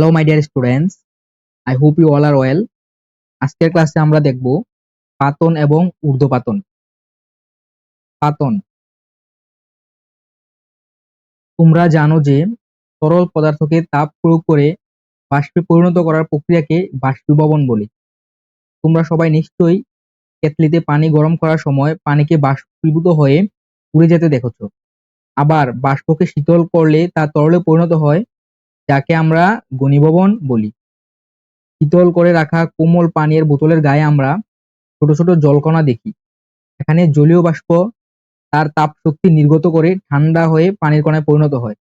Hello my dear students I hope you all are well আজকের ক্লাসে আমরা দেখব পাতন এবং ঊর্ধ্বপাতন। পাতন। তোমরা জানো যে তরল পদার্থকে তাপ প্রয়োগ করে বাষ্পে পরিণত করার প্রক্রিয়াকে বাষ্পীভবন বলি। তোমরা সবাই নিশ্চয়ই কেতলিতে পানি গরম করার সময় পানিকে বাষ্পীভূত হয়ে উড়ে যেতে দেখেছ। আবার বাষ্পকে শীতল করলে তা তরলে পরিণত হয় যাকে আমরা ঘনীভবন বলি। শীতল করে রাখা কোমল পানীয়ের বোতলের গায়ে আমরা ছোট ছোট জলকণা দেখি। এখানে জলীয় বাষ্প তার তাপ শক্তি নির্গত করে ঠান্ডা হয়ে পানির কণায় পরিণত হয়।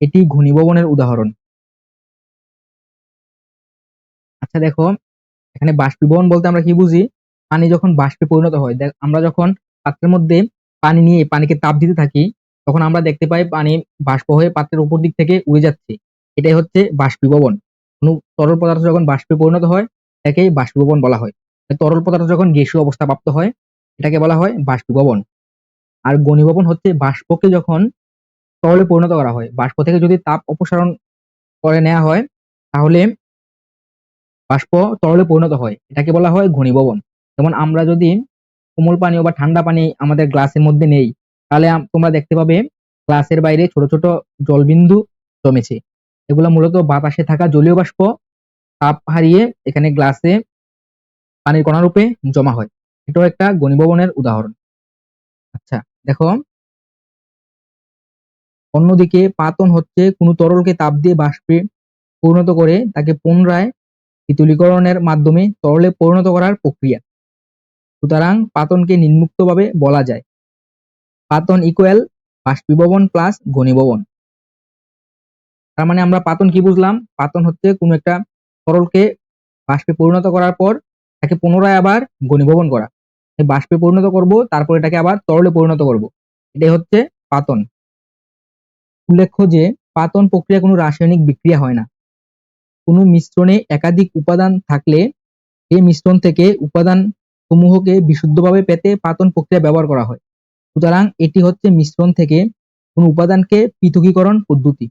এটি ঘনীভবনের উদাহরণ। আচ্ছা দেখো, এখানে বাষ্পীভবন বলতে আমরা কি বুঝি? পানি যখন বাষ্পে পরিণত হয়, দেখ, আমরা যখন পাত্রের মধ্যে পানি নিয়ে পানিকে তাপ দিতে থাকি, তখন আমরা দেখতে পাই পানি বাষ্প হয়ে পাত্রের উপর দিক থেকে উড়ে যাচ্ছে। এটাই হচ্ছে বাষ্পীভবন। কোনো তরল পদার্থ যখন বাষ্পে পরিণত হয় এটাকেই বাষ্পীভবন বলা হয়। তরল পদার্থ যখন গ্যাসীয় অবস্থা প্রাপ্ত হয়, এটাকে বলা হয় বাষ্পীভবন। আর ঘনীভবন হচ্ছে বাষ্পকে যখন তরলে পরিণত করা হয়, বাষ্প থেকে যদি তাপ অপসারণ করে নেওয়া হয়, তাহলে বাষ্প তরলে পরিণত হয়। এটাকে বলা হয় ঘনীভবন। যেমন আমরা যদি কোমল পানীয় বা ঠান্ডা পানি আমাদের গ্লাসের মধ্যে নেই, তাহলে তোমরা দেখতে পাবে গ্লাসের বাইরে ছোট ছোট জলবিন্দু জমেছে। এগুলো মূলত বাতাসে থাকা জলীয় বাষ্প, তাপ হারিয়ে এখানে গ্লাসে পানির কণা রূপে জমা হয়। এটাও একটা ঘনীভবনের উদাহরণ। আচ্ছা দেখো। অন্যদিকে পাতন হচ্ছে কোনো তরলকে তাপ দিয়ে বাষ্পে পরিণত করে তাকে পুনরায় শীতলীকরণের মাধ্যমে তরলে পরিণত করার প্রক্রিয়া। সুতরাং পাতনকে নিম্মুক্তভাবে বলা যায়। পাতন ইকুয়াল বাষ্পীভবন প্লাস ঘনীভবন। তার মানে আমরা পাতন কি বুঝলাম? পাতন হচ্ছে কোনো একটা তরলকে বাষ্পে পরিণত করার পর তাকে পুনরায় আবার ঘনীভবন করা। বাষ্পে পরিণত করব, তারপর এটাকে আবার তরলে পরিণত করব। এটাই হচ্ছে পাতন। উল্লেখ্য যে পাতন প্রক্রিয়া কোনো রাসায়নিক বিক্রিয়া হয় না। কোনো মিশ্রণে একাধিক উপাদান থাকলে এই মিশ্রণ থেকে উপাদান সমূহকে বিশুদ্ধভাবে পেতে পাতন প্রক্রিয়া ব্যবহার করা হয়। সুতরাং এটি হচ্ছে মিশ্রণ থেকে কোনো উপাদানকে পৃথকীকরণ পদ্ধতি।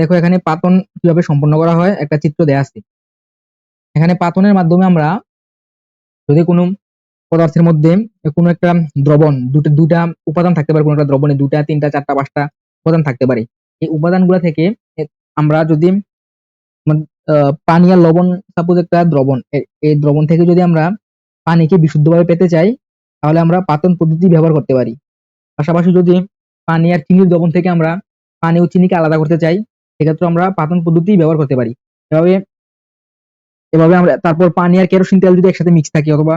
দেখো এখানে পাতন কীভাবে সম্পন্ন করা হয়? একটা চিত্র দেয়া আছে। এখানে পাতনের মাধ্যমে আমরা যদি কোনো পদার্থের মধ্যে কোনো একটা দ্রবণ, দুটো, দুটা উপাদান থাকতে পারে, কোনো একটা দ্রবণে দুটা, তিনটা, চারটা, পাঁচটা উপাদান থাকতে পারে। এই উপাদানগুলো থেকে আমরা যদি পানি আর লবণ সাপোজ একটা দ্রবণ এই দ্রবণ থেকে যদি আমরা পানিকে বিশুদ্ধভাবে পেতে চাই, তাহলে আমরা পাতন পদ্ধতি ব্যবহার করতে পারি। পাশাপাশি যদি পানি আর চিনির দ্রবণ থেকে আমরা পানি ও চিনিকে আলাদা করতে চাই সেক্ষেত্রে আমরা পাতন পদ্ধতি ব্যবহার করতে পারি। এভাবে এভাবে আমরা, তারপর পানি আর কেরোসিন তেল যদি একসাথে মিক্স থাকে অথবা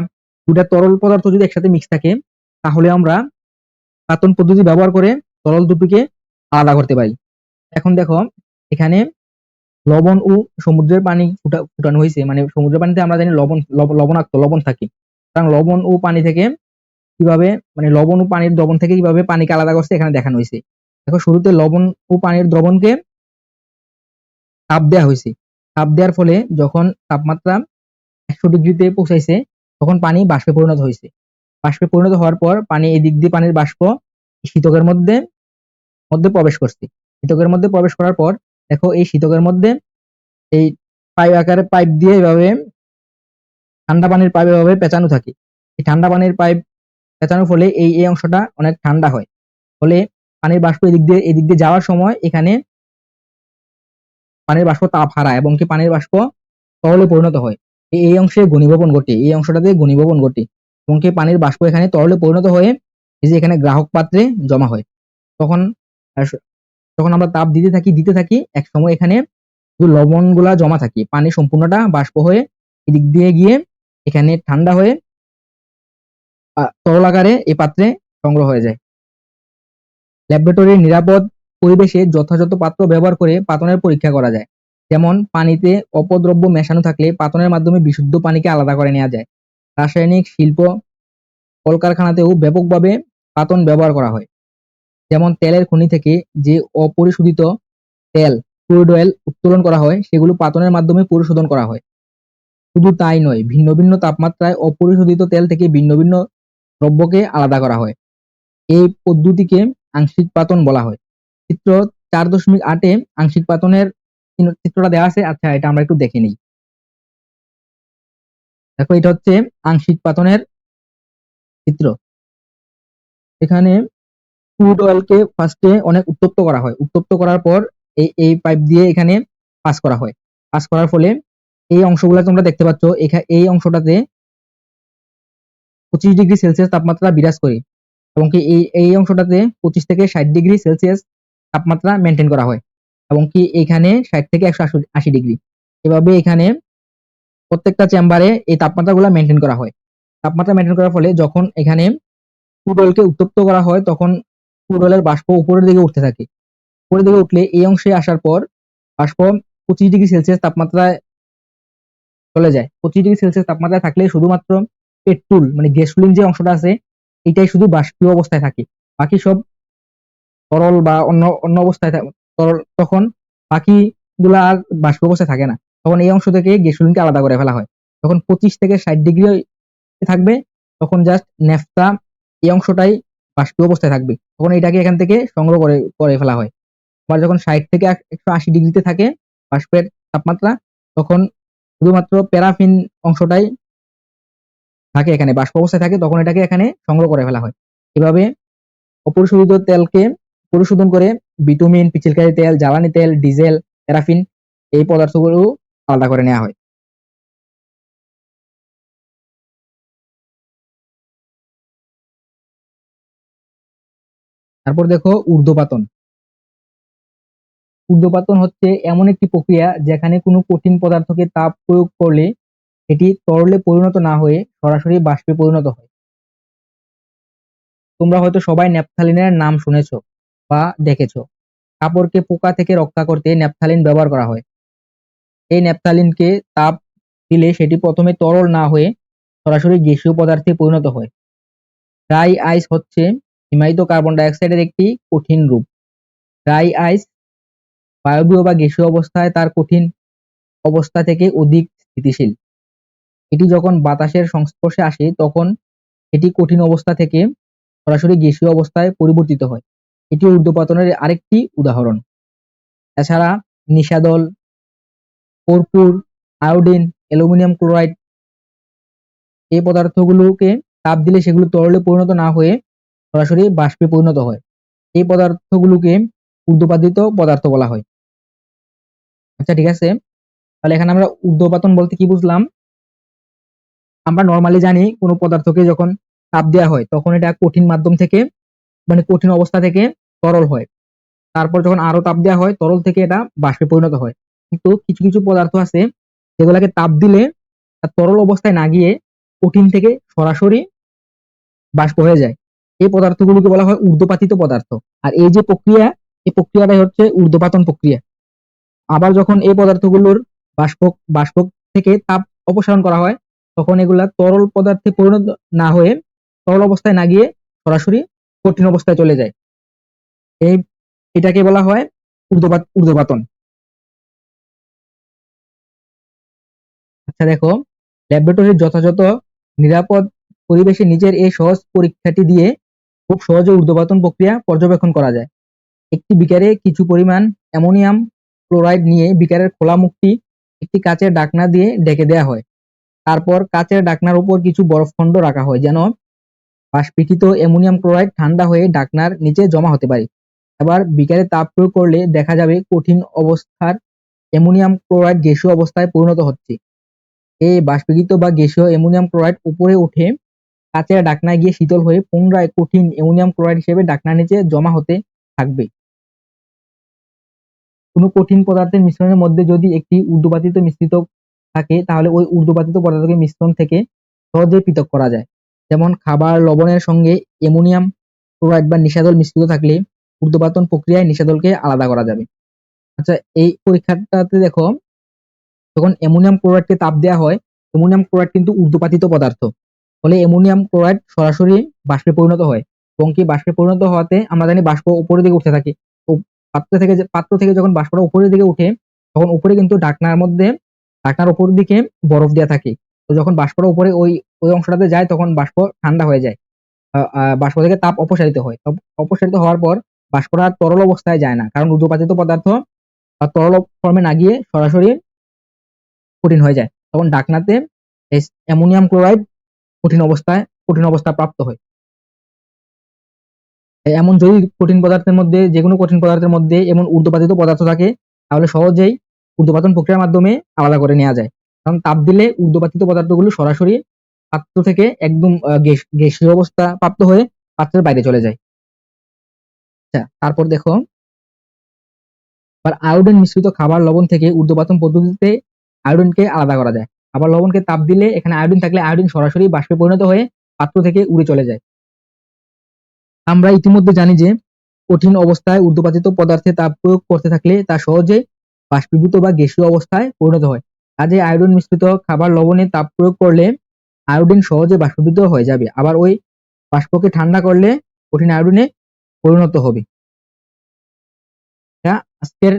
দুটা তরল পদার্থ যদি একসাথে মিক্স থাকে, তাহলে আমরা পাতন পদ্ধতি ব্যবহার করে তরল দুটিকে আলাদা করতে পারি। এখন দেখো, এখানে লবণ ও সমুদ্রের পানি ফুটানো হয়েছে। মানে সমুদ্রের পানিতে আমরা জানি লবণ লবণাক্ত, লবণ থাকে। কারণ লবণ ও পানি থেকে কীভাবে মানে লবণ ও পানির দ্রবণ থেকে কীভাবে পানিকে আলাদা করছে এখানে দেখানো হয়েছে। দেখো, শুরুতে লবণ ও পানির দ্রবণকে তাপ দেওয়া হয়েছে। তাপ দেওয়ার ফলে যখন তাপমাত্রা একশো ডিগ্রিতে পৌঁছাইছে, তখন পানি বাষ্পে পরিণত হয়েছে। বাষ্পে পরিণত হওয়ার পর পানি এই দিক দিয়ে পানির বাষ্প শীতকের মধ্যে মধ্যে প্রবেশ করছে। শীতকের মধ্যে প্রবেশ করার পর, দেখো এই শীতকের মধ্যে এই পাইপ আকারে পাইপ দিয়ে এভাবে ঠান্ডা পানির পাইপ এভাবে পেঁচানো থাকে। এই ঠান্ডা পানির পাইপ পেঁচানোর ফলে এই এই অংশটা অনেক ঠান্ডা হয়। ফলে পানির বাষ্প এদিক দিয়ে এদিক দিয়ে যাওয়ার সময় এখানে পানির বাষ্প তাপ হারায় এবং কি পানির বাষ্প তরলে পরিণত হয়। এই অংশে ঘনীভবন ঘটে, এই অংশটাতে ঘনীভবন ঘটে এবং কি পানির বাষ্প এখানে তরলে পরিণত হয়ে এই যে এখানে গ্রাহক পাত্রে জমা হয়। তখন তখন আমরা তাপ দিতে থাকি দিতে থাকি, এক সময় এখানে লবণগুলা জমা থাকে। পানি সম্পূর্ণটা বাষ্প হয়ে এদিক দিয়ে গিয়ে এখানে ঠান্ডা হয়ে তরল আকারে এই পাত্রে সংগ্রহ হয়ে যায়। ল্যাবরেটরির নিরাপদ পরিবেশে যথাযথ পাত্র ব্যবহার করে পাতনের পরীক্ষা করা যায়। যেমন, পানিতে অপদ্রব্য মেশানো থাকলে পাতনের মাধ্যমে বিশুদ্ধ পানিকে আলাদা করে নেওয়া যায়। রাসায়নিক শিল্প কলকারখানাতেও ব্যাপকভাবে পাতন ব্যবহার করা হয়। যেমন, তেলের খনি থেকে যে অপরিশোধিত তেল ক্রুড অয়েল উত্তোলন করা হয়, সেগুলো পাতনের মাধ্যমে পরিশোধন করা হয়। শুধু তাই নয়, ভিন্ন ভিন্ন তাপমাত্রায় অপরিশোধিত তেল থেকে ভিন্ন ভিন্ন দ্রব্যকে আলাদা করা হয়। এই পদ্ধতিকে আংশিক পাতন বলা হয়। চিত্র চার দশমিক আটে আংশিক পাতনের চিত্রটা দেওয়া আছে। আচ্ছা এটা আমরা একটু দেখে নিই। দেখো, এটা হচ্ছে আংশিক পাতনের চিত্র। এখানে ক্রুড অয়েলকে ফার্স্টে অনেক উত্তপ্ত করা হয়। উত্তপ্ত করার পর এই এই পাইপ দিয়ে এখানে পাস করা হয়। পাস করার ফলে এই অংশগুলো তোমরা দেখতে পাচ্ছ এই অংশটাতে পঁচিশ ডিগ্রি সেলসিয়াস তাপমাত্রা বিরাজ করে এবং কি এই এই অংশটাতে পঁচিশ থেকে ষাট ডিগ্রি সেলসিয়াস তাপমাত্রা মেনটেন করা হয়। এবং কি এখানে ষাট থেকে একশো আশি ডিগ্রি। এভাবে এখানে প্রত্যেকটা চেম্বারে এই তাপমাত্রাগুলো মেনটেন করা হয়। তাপমাত্রা মেনটেন করার ফলে যখন এখানে অয়েলকে উত্তপ্ত করা হয়, তখন অয়েলের বাষ্প উপরের দিকে উঠতে থাকে। উপরের দিকে উঠলে এই অংশে আসার পর বাষ্প পঁচিশ ডিগ্রি সেলসিয়াস তাপমাত্রায় চলে যায়। পঁচিশ ডিগ্রি সেলসিয়াস তাপমাত্রায় থাকলে শুধুমাত্র পেট্রোল মানে গ্যাসোলিন যে অংশটা আছে, এটাই শুধু বাষ্পীয় অবস্থায় থাকে। বাকি সব তরল বা অন্য অন্য অবস্থায় তরল তখন বাকি গুলা আর বাষ্প অবস্থায় থাকে না। তখন এই অংশ থেকে গ্যাসোলিনকে আলাদা করে ফেলা হয়। তখন পঁচিশ থেকে ষাট ডিগ্রি থাকবে, তখন জাস্ট নেফটা এই অংশটাই বাষ্পীয় অবস্থায় থাকবে। তখন এটাকে এখান থেকে সংগ্রহ করে করে ফেলা হয়। আবার যখন ষাট থেকে একশো আশি ডিগ্রিতে থাকে বাষ্পের তাপমাত্রা, তখন শুধুমাত্র প্যারাফিন অংশটাই থাকে এখানে। বাষ্প অবস্থায় থাকে, তখন এটাকে এখানে সংগ্রহ করে ফেলা হয়। এভাবে অপরিশোধিত তেলকে পরিশোধন করে বিটুমিন পিচিলকারি তেল, জ্বালানি তেল, ডিজেল প্যারাফিন এই পদার্থগুলো আলাদা করে নেওয়া হয়। তারপর দেখো ঊর্ধ্বপাতন। ঊর্ধ্বপাতন হচ্ছে এমন একটি প্রক্রিয়া যেখানে কোনো কঠিন পদার্থকে তাপ প্রয়োগ করলে এটি তরলে পরিণত না হয়ে সরাসরি বাষ্পে পরিণত হয়। তোমরা হয়তো সবাই ন্যাপথালিনের নাম শুনেছো। বা দেখেছ। কাপড়কে পোকা থেকে রক্ষা করতে ন্যাপথালিন ব্যবহার করা হয়। এই ন্যাপথালিনকে তাপ দিলে সেটি প্রথমে তরল না হয়ে সরাসরি গ্যাসীয় পদার্থে পরিণত হয়। ড্রাই আইস হচ্ছে হিমায়িত কার্বন ডাইঅক্সাইডের একটি কঠিন রূপ। ড্রাই আইস বায়বীয় বা গ্যাসীয় অবস্থায় তার কঠিন অবস্থা থেকে অধিক স্থিতিশীল। এটি যখন বাতাসের সংস্পর্শে আসে, তখন এটি কঠিন অবস্থা থেকে সরাসরি গ্যাসীয় অবস্থায় পরিবর্তিত হয়। এটি ঊর্ধ্বপাতনের আরেকটি উদাহরণ। এছাড়া নিশাদল কর্পূর, আয়োডিন, অ্যালুমিনিয়াম ক্লোরাইড এই পদার্থগুলোকে তাপ দিলে সেগুলো তরলে পরিণত না হয়ে সরাসরি বাষ্পে পরিণত হয়। এই পদার্থগুলোকে ঊর্ধ্বপাতিত পদার্থ বলা হয়। আচ্ছা ঠিক আছে। তাহলে এখানে আমরা ঊর্ধ্বপাতন বলতে কি বুঝলাম? আমরা নর্মালি জানি কোনো পদার্থকে যখন তাপ দেওয়া হয়, তখন এটা কঠিন মাধ্যম থেকে মানে কঠিন অবস্থা থেকে তরল হয়। তারপর যখন আরও তাপ দেওয়া হয়, তরল থেকে এটা বাষ্পে পরিণত হয়। কিন্তু কিছু কিছু পদার্থ আছে, যেগুলোকে তাপ দিলে তরল অবস্থায় না গিয়ে কঠিন থেকে সরাসরি বাষ্প হয়ে যায়। এই পদার্থগুলোকে বলা হয় ঊর্ধ্বপাতিত পদার্থ। আর এই যে প্রক্রিয়া, এই প্রক্রিয়াটাই হচ্ছে ঊর্ধ্বপাতন প্রক্রিয়া। আবার যখন এই পদার্থগুলোর বাষ্প বাষ্প থেকে তাপ অপসারণ করা হয়, তখন এগুলা তরল পদার্থে পরিণত না হয়ে তরল অবস্থায় না গিয়ে সরাসরি কঠিন অবস্থায় চলে যায়। এই, এটাকে বলা হয় ঊর্ধ্বপাত ঊর্ধ্বপাতন আচ্ছা দেখো, ল্যাবরেটরির যথাযথ নিরাপদ পরিবেশে নিজের এই সহজ পরীক্ষাটি দিয়ে খুব সহজে ঊর্ধ্বপাতন প্রক্রিয়া পর্যবেক্ষণ করা যায়। একটি বিকারে কিছু পরিমাণ অ্যামোনিয়াম ক্লোরাইড নিয়ে বিকারের খোলা মুখটি একটি কাচের ডাকনা দিয়ে ঢেকে দেওয়া হয়। তারপর কাচের ডাকনার উপর কিছু বরফ বরফখণ্ড রাখা হয়, যেন বাষ্পীকৃত অ্যামোনিয়াম ক্লোরাইড ঠান্ডা হয়ে ঢাকনার নিচে জমা হতে পারে। আবার বিকারে তাপ প্রয়োগ করলে দেখা যাবে কঠিন অবস্থার অ্যামোনিয়াম ক্লোরাইড গ্যাসীয় অবস্থায় পরিণত হচ্ছে। এই বাষ্পীকৃত বা গ্যাসীয় অ্যামোনিয়াম ক্লোরাইড উপরে উঠে কাচের ঢাকনায় গিয়ে শীতল হয়ে পুনরায় কঠিন অ্যামোনিয়াম ক্লোরাইড হিসেবে ঢাকনার নিচে জমা হতে থাকবে। কোনো কঠিন পদার্থের মিশ্রণের মধ্যে যদি একটি ঊর্ধ্বপাতিত মিশ্রিত থাকে, তাহলে ওই ঊর্ধ্বপাতিত পদার্থকে মিশ্রণ থেকে সহজেই পৃথক করা যায়। যেমন খাবার লবণের সঙ্গে অ্যামোনিয়াম ক্লোরাইড বা নিশাদল মিশ্রিত থাকলে ঊর্ধ্বপাতন প্রক্রিয়ায় নিশাদলকে আলাদা করা যাবে। আচ্ছা এই পরীক্ষাটাতে দেখো, যখন অ্যামোনিয়াম ক্লোরাইডকে তাপ দেওয়া হয়, অ্যামোনিয়াম ক্লোরাইড কিন্তু ঊর্ধ্বপাতিত পদার্থ। ফলে অ্যামোনিয়াম ক্লোরাইড সরাসরি বাষ্পে পরিণত হয় এবং কি বাষ্পে পরিণত হওয়াতে আমরা জানি বাষ্প উপরের দিকে উঠতে থাকে। পাত্র থেকে পাত্র থেকে যখন বাষ্পটা উপরের দিকে উঠে, তখন উপরে কিন্তু ঢাকনার মধ্যে, ঢাকনার উপর দিকে বরফ দেওয়া থাকে। যখন বাষ্পটা উপরে ওই ওই অংশটাতে যায়, তখন বাষ্প ঠান্ডা হয়ে যায়। বাষ্প থেকে তাপ অপসারিত হয়। অপসারিত হওয়ার পর বাষ্পটা তরল অবস্থায় যায় না। কারণ ঊর্ধ্বপাতিত পদার্থ বা তরল ফর্মে না গিয়ে সরাসরি কঠিন হয়ে যায়। তখন ডাকনাতে অ্যামোনিয়াম ক্লোরাইড কঠিন অবস্থায়, কঠিন অবস্থা প্রাপ্ত হয়। এমন যদি কঠিন পদার্থের মধ্যে যে কোনো কঠিন পদার্থের মধ্যে এমন ঊর্ধ্বপাতিত পদার্থ থাকে, তাহলে সহজেই ঊর্ধ্বপাতন প্রক্রিয়ার মাধ্যমে আলাদা করে নেওয়া যায়। কারণ তাপ দিলে ঊর্ধ্বপাতিত পদার্থগুলো সরাসরি পাত্র থেকে একদম গ্যাসীয় অবস্থা প্রাপ্ত হয়ে পাত্রের বাইরে চলে যায়। আচ্ছা তারপর দেখো। আয়োডিন মিশ্রিত খাবার লবণ থেকে ঊর্ধ্বপাতন পদ্ধতিতে আয়োডিনকে আলাদা করা যায়। আবার লবণকে তাপ দিলে এখানে আয়োডিন থাকলে আয়োডিন সরাসরি বাষ্পে পরিণত হয়ে পাত্র থেকে উড়ে চলে যায়। আমরা ইতিমধ্যে জানি যে কঠিন অবস্থায় ঊর্ধ্বপাতিত পদার্থে তাপ প্রয়োগ করতে থাকলে তা সহজে বাষ্পীভূত বা গ্যাসীয় অবস্থায় পরিণত হয়। কাজে আয়োডিন মিশ্রিত খাবার লবণে তাপ প্রয়োগ করলে আয়োডিন সহজে বাষ্পীভূত হয়ে যাবে। আবার ওই বাষ্পকে ঠান্ডা করলে কঠিন আয়োডিনে পরিণত হবে। আজকের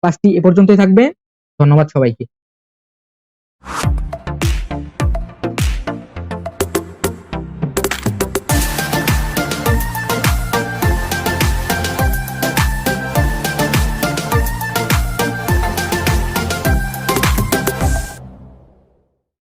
ক্লাসটি এ পর্যন্তই থাকবে। ধন্যবাদ সবাইকে।